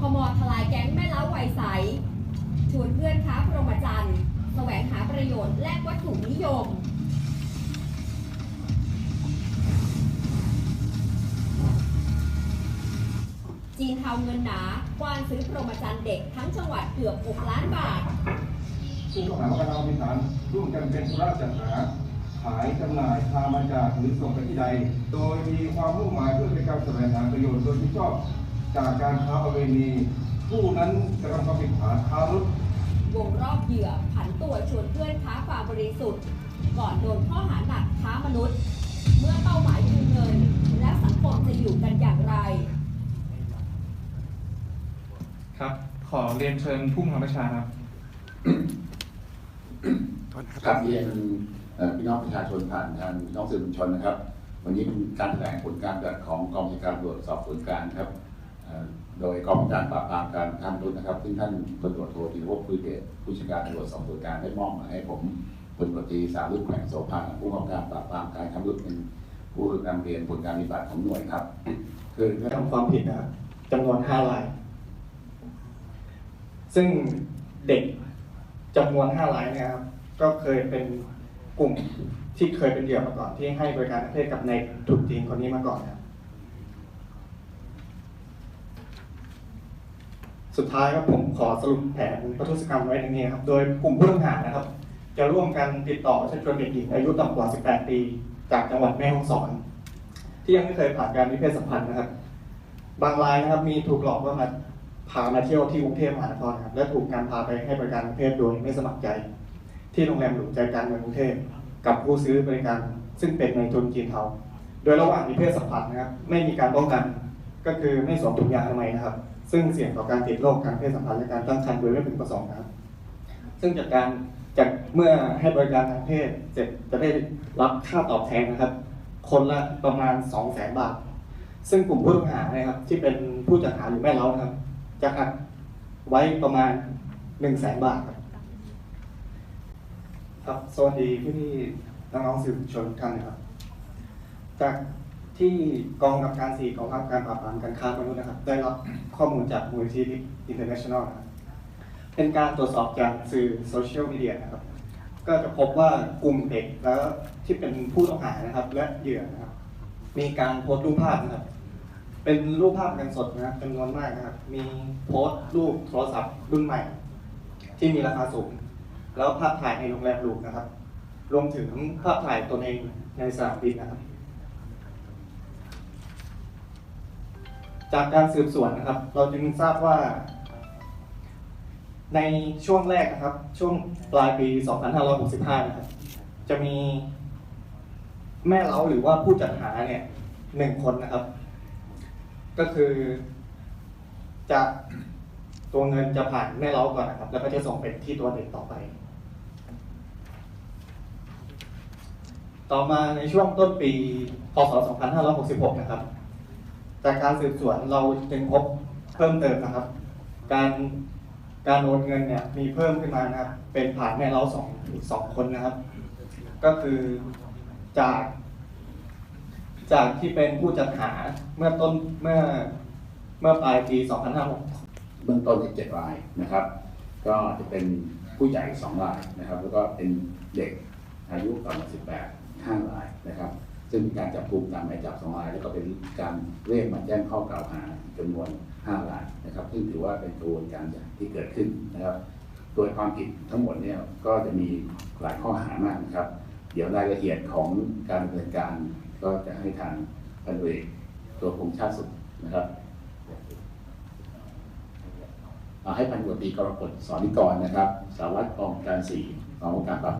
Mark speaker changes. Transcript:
Speaker 1: คมทลายแก๊งแม่เล้าไวใสชวนเพื่อนค้าพรหมจรรย์แสวงหาประโยชน์แลกวัตถุนิยมจีนเทาเงินหนากวานซื้อพรหมจรรย์เด็กทั้งจังหวัดเกือบ 6 ล้านบาท
Speaker 2: ผู้ต้องหาว่ากระทำผิดฐานร่วมกันเป็นธุระจัดหา ขายจำหน่ายพามาจากหรือส่งไปที่ใด โดยมีความมุ่งหมายเพื่อเป็นการแสวงหาประโยชน์โดยที่ชอบ จากการค้าประเวณีผู้นั้นกระทำความผิดฐานค้ามนุษย์
Speaker 1: วงรอบเหยื่อผันตัวชวนเพื่อนค้าความบริสุทธิ์ ก่อนโดนข้อหาหนักค้ามนุษย์ เมื่อเป้าหมายคือเงิน และสังคมจะอยู่กันอย่างไร
Speaker 3: ครับ ขอเรียนเชิญผู้บังคับบัญชาครับ
Speaker 4: ครับเรียนเอ่อพี่น้องประชาชนผ่านทางพี่น้องสื่อมวลชนนะครับ วันนี้เป็นการแถลงผลการปฏิบัติของกองบัญชาการตำรวจสอบสวนกลางครับเอ่อ โดยกองการปราบปรามการทำรุนนะครับ ซึ่งท่านพลตำรวจโทธีรภพพืชเดชผู้ชัการตำรวจสอบสวนกางได้มอบหมายให้ผมพลตำรวจตรีสารุปแขวงโสภาผู้กำกับการปราบปรามการทำรุนเป็นผู้นำเรียนผลการปฏิบัติของหน่วยครับ คือ
Speaker 5: กระทำความผิดนะครับจำนวนห้าราย ซึ่งเด็กจำนวนห้ารายนะครับ ก็เคยเป็นกลุ่มที่เคยเป็นเหยื่อมาก่อนที่ให้บริการทางเพศกับในถูกจีนคนนี้มาก่อนครับ สุดท้ายครับผมขอสรุปแผนประทุษกรรมไว้ดังนี้ครับ โดยกลุ่มผู้ต้องหานะครับ จะร่วมกันติดต่อชักชวนเด็กหญิงอายุต่ำกว่า 18 ปี จากจังหวัดแม่ฮ่องสอน ที่ยังไม่เคยผ่านการมีเพศสัมพันธ์นะครับ บางรายนะครับมีถูกหลอกว่ามาพามาเที่ยวที่กรุงเทพมหานครครับและถูกการพาไปให้บริการเพศโดยไม่สมัครใจ ที่โรงแรมหรูใจกลางเมืองกรุงเทพกับผู้ซื้อบริการซึ่งเป็นในทุนจีนเทาโดยระหว่างมีเพศสัมพันธ์นะครับ ไม่มีการป้องกันก็คือไม่สวมถุงยางอนามัยนะครับ ซึ่งเสี่ยงต่อการติดโรคการเพศสัมพันธ์และการตั้งครรภ์โดยไม่พึงประสงค์นะครับ ซึ่งจากการจากเมื่อให้บริการทางเพศเสร็จจะได้รับค่าตอบแทนนะครับ คนละประมาณ 2 0 0 0 0 0บาท ซึ่งกลุ่มผู้ต้องหานะครับ ที่เป็นผู้จัดหาหรือแม่เล้านะครับ จะหักไว้ประมาณ 1 0 0 0 0แสนบาทครับครับสวัสดีพี่พี่ๆน้องๆสื่อมวลชนทุกท่านนะครับ จาก ที่กองกำกับการสี่กองกำกับการปราบปรามการค้ามนุษย์นะครับ ได้รับข้อมูลจากมูลนิธิอินเตอร์เนชั่นแนลนะครับเป็นการตรวจสอบจากสื่อโซเชียลมีเดียนะครับ ก็จะพบว่ากลุ่มเด็กแล้วที่เป็นผู้ต้องหานะครับ และเหยื่อนะครับ มีการโพสต์รูปภาพนะครับ เป็นรูปภาพกันสดนะครับจำนวนมากนะครับ มีโพสต์รูปโทรศัพท์รุ่นใหม่ ที่มีราคาสูง แล้วภาพถ่ายในโรงแรมหรูนะครับ รวมถึงภาพถ่ายตนเองในสนามบินนะครับ จากการสืบสวนนะครับ เราจึงทราบว่า ในช่วงแรกนะครับ ช่วงปลายปี 2565 นะครับ จะมีแม่เล้าหรือว่าผู้จัดหาเนี่ยหนึ่งคนนะครับ ก็คือจะตัวเงินจะผ่านแม่เล้าก่อนนะครับ แล้วก็จะส่งไปที่ตัวเด็กต่อไป ต่อมาในช่วงต้นปี พศ 2566 นะครับ จากการสืบสวนเราจึงพบเพิ่มเติมนะครับ การการโอนเงินเนี่ยมีเพิ่มขึ้นมานะครับ เป็นผ่านแม่เล้าสองสองคนนะครับ ก็คือจาก จากที่เป็นผู้จัดหาเมื่อต้นเมื่อเมื่อปลายปี 2566
Speaker 4: เบื้องต้นอีกเจ็ดรายนะครับ ก็จะเป็นผู้ใหญ่สองรายนะครับ แล้วก็เป็นเด็กอายุต่ำกว่าสิบแปดห้ารายนะครับ ซึ่งมีการจับกลุ่มตามหมายจับสองราย แล้วก็เป็นการเรียกมาแจ้งข้อกล่าวหาจำนวนห้ารายนะครับ ซึ่งถือว่าเป็นกระบวนการใหญ่ที่เกิดขึ้นนะครับโดยความผิดทั้งหมดเนี่ยก็จะมีหลายข้อหามากนะครับ เดี๋ยวรายละเอียดของการดำเนินการก็จะให้ทางพันเอกตัวพงชาติสุขนะครับให้พันตำรวจตีกรกฎสอนิกรนะครับ สารวัตรกองการสี่กองกำกับการปราบ